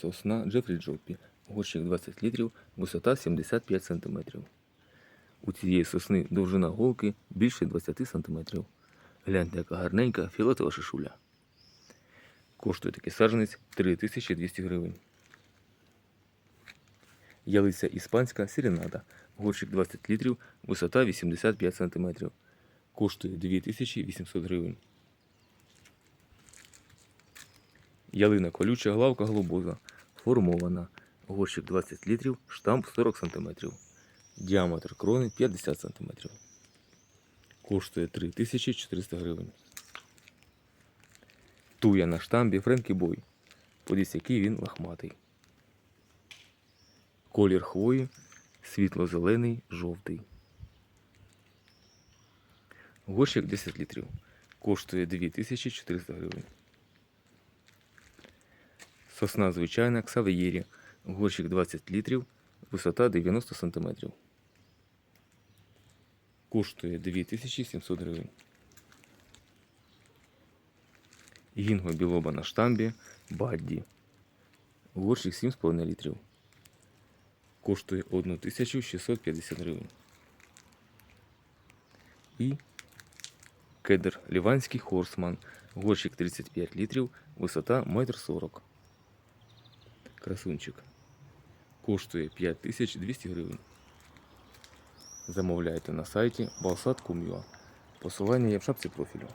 Сосна Джефрі Джоппі. Горщик 20 літрів, висота 75 см. У цієї сосни довжина голки більше 20 см. Гляньте, яка гарненька фіолетова шишуля. Коштує такий саджанець 3200 гривень. Ялиця іспанська сіренада. Горщик 20 літрів, висота 85 см. Коштує 2800 гривень. Ялина колюча, главка глобоза. Формована. Горщик 20 літрів, штамп 40 см. Діаметр крони 50 см. Коштує 3400 гривень. Туя на штамбі Френкі Бой. Подивіться, який він лахматий. Колір хвої світло-зелений, жовтий. Горщик 10 літрів. Коштує 2400 гривень. Сосна звичайна Ксавеєрі. Горщик 20 літрів, висота 90 см. Коштує 2700 гривень. Гінго білоба на штамбі Бадді. Горщик 7,5 літрів. Коштує 1650 гривень. І кедр Ліванський Хорсман. Горщик 35 літрів, висота 1,40 м. Красунчик. Коштує 5200 гривень. Замовляйте на сайті balsat.com.ua. Посилання є в шапці профілю.